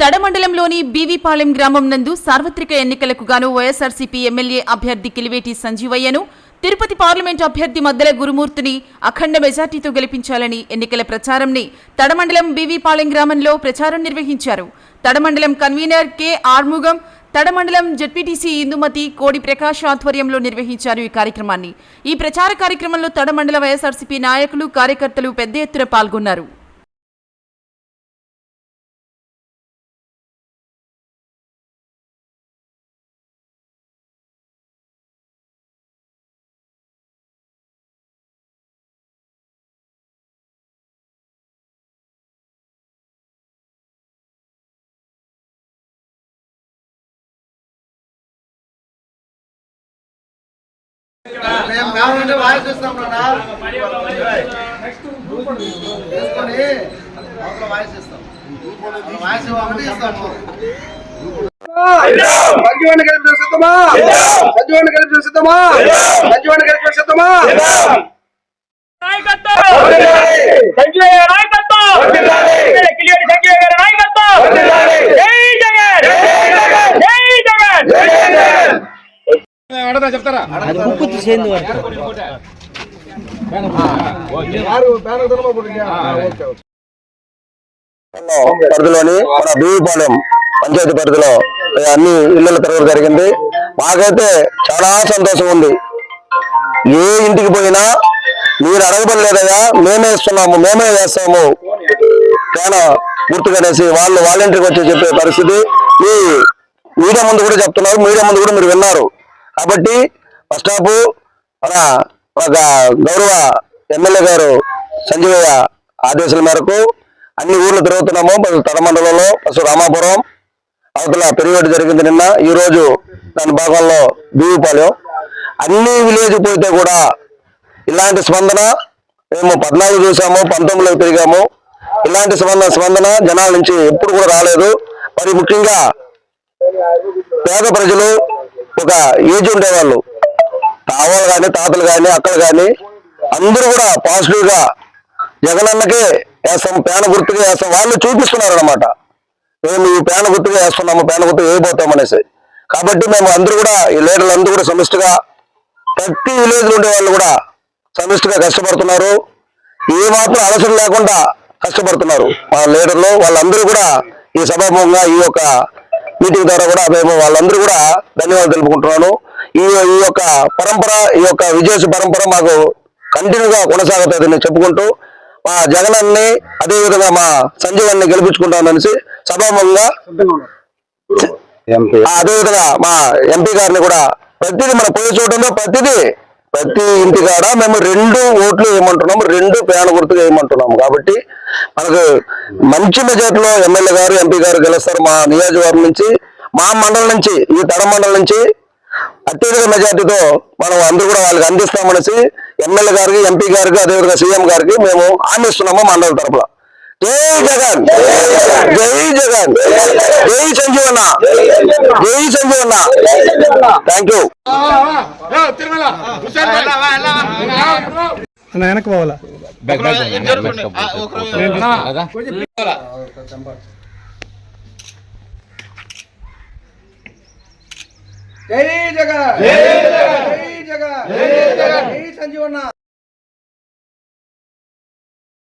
తడమండలంలోని బీవీపాలెం గ్రామం నందు సార్వత్రిక ఎన్నికలకు గాను వైఎస్ఆర్సీపీ ఎమ్మెల్యే అభ్యర్థి కిలివేటి సంజీవయ్యను తిరుపతి పార్లమెంట్ అభ్యర్థి మద్దెల గురుమూర్తిని అఖండ మెజార్టీతో గెలిపించాలని ఎన్నికల ప్రచారంని తడమండలం బీవీపాలెం గ్రామంలో ప్రచారం నిర్వహించారు. తడమండలం కన్వీనర్ కె ఆర్ముగం తడమండలం జడ్పీటీసీ ఇందుమతి కోడి ప్రకాష్ ఆధ్వర్యంలో నిర్వహించారు ఈ కార్యక్రమాన్ని. ఈ ప్రచార కార్యక్రమంలో తడమండల వైఎస్ఆర్సీపీ నాయకులు కార్యకర్తలు పెద్ద ఎత్తున పాల్గొన్నారు. మేము కావాలంటే వాయిస్. తీసుకొని అవతల వాయిస్ ఇస్తాం వాయిస్ ఇవ్వమంటే ఇస్తాము సంజీవని కలిపి సిద్ధమా? సంజీవని కలిపి సిద్ధమా? సంజీవని కలిపి సిద్ధమా? నాయకత్వం! గారి నాయకత్వం కిలియడి సంజయ్ గారి నాయకత్వం జై జగన్ జై జగన్ చెప్తారా? పరిధిలోని మన బీవిపాలెం పంచాయతీ పరిధిలో అన్ని ఇళ్ళలు తిరగడం జరిగింది. మాకైతే చాలా సంతోషం ఉంది. ఏ ఇంటికి పోయినా మీరు అడగబడలేదయ్యా మేమే ఇస్తున్నాము మేమే వేస్తాము. చాలా గుర్తుకనేసి వాళ్ళు వాలంటీర్కి వచ్చి చెప్పే పరిస్థితి. ఈ మీడియా ముందు కూడా చెప్తున్నారు మీడియా ముందు కూడా మీరు విన్నారు. కాబట్టి ఫస్ట్ ఆఫ్ మన ఒక గౌరవ ఎమ్మెల్యే గారు సంజీవయ్య ఆదేశాల మేరకు అన్ని ఊర్లు తిరుగుతున్నాము. ఫస్ట్ తడమండలంలో పసు రామాపురం అవతల పెరిగేటు జరిగింది నిన్న. ఈ రోజు దాని భాగంలో బీవిపాలెం. అన్ని విలేజ్ పోతే కూడా ఇలాంటి స్పందన మేము పద్నాలుగు చూసాము పంతొమ్మిదిలో తిరిగాము ఇలాంటి స్పందన స్పందన జనాల నుంచి ఎప్పుడు కూడా రాలేదు. మరి ముఖ్యంగా పేద ప్రజలు ఒక ఏజ్ ఉండేవాళ్ళు. తావాలు కానీ తాతలు కానీ అక్కలు కానీ అందరూ కూడా పాజిటివ్గా జగనన్నకే వేస్తాం పేన గుర్తుగా వేస్తాం. వాళ్ళు చూపిస్తున్నారు అనమాట మేము ఈ పేన గుర్తుగా వేస్తున్నాము పేన గుర్తుగా వేయబోతాం అనేసి. కాబట్టి మేము అందరూ కూడా ఈ లీడర్లు అందరూ కూడా సమిష్టిగా ప్రతి విలేజ్ ఉండే వాళ్ళు కూడా సమిష్టిగా కష్టపడుతున్నారు. ఏ మాత్రం అవసరం లేకుండా కష్టపడుతున్నారు. మా లీడర్లు వాళ్ళందరూ కూడా ఈ సభాముఖంగా ఈ యొక్క మీటింగ్ ద్వారా కూడా మేము వాళ్ళందరూ కూడా ధన్యవాదాలు తెలుపుకుంటున్నాను. ఈ ఈ యొక్క పరంపర ఈ యొక్క విజేష పరంపర మాకు కంటిన్యూగా కొనసాగుతుందని చెప్పుకుంటూ మా జగనాన్ని అదే విధంగా మా సంజీవాన్ని గెలిపించుకుంటామనేసి సభాముఖంగా ఆ, అదే విధంగా మా ఎంపీ గారిని కూడా ప్రతిదీ మన పోయి చూడంలో ప్రతిదీ ప్రతి ఇంటి కాడ మేము రెండు ఓట్లు వేయమంటున్నాము రెండు ప్రయాణ గుర్తుగా వేయమంటున్నాము. కాబట్టి మనకు మంచి మెజార్టీలో ఎమ్మెల్యే గారు ఎంపీ గారు గెలుస్తారు మా నియోజకవర్గం నుంచి మా మండలం నుంచి ఈ తడ మండలం నుంచి. అత్యధిక మెజార్టీతో మనం అందరూ కూడా వాళ్ళకి అందిస్తామనేసి ఎమ్మెల్యే గారికి ఎంపీ గారికి అదేవిధంగా సీఎం గారికి మేము హామీస్తున్నాము మండల తరపున. జై జగన్! జై జగన్! జై సంజీవన్న జై సంజీవన్న థ్యాంక్ యూ. వెనక్కి పోవాలా? జై జగన్. జై జగన్. జై జగన్. జై సంజీవన్న.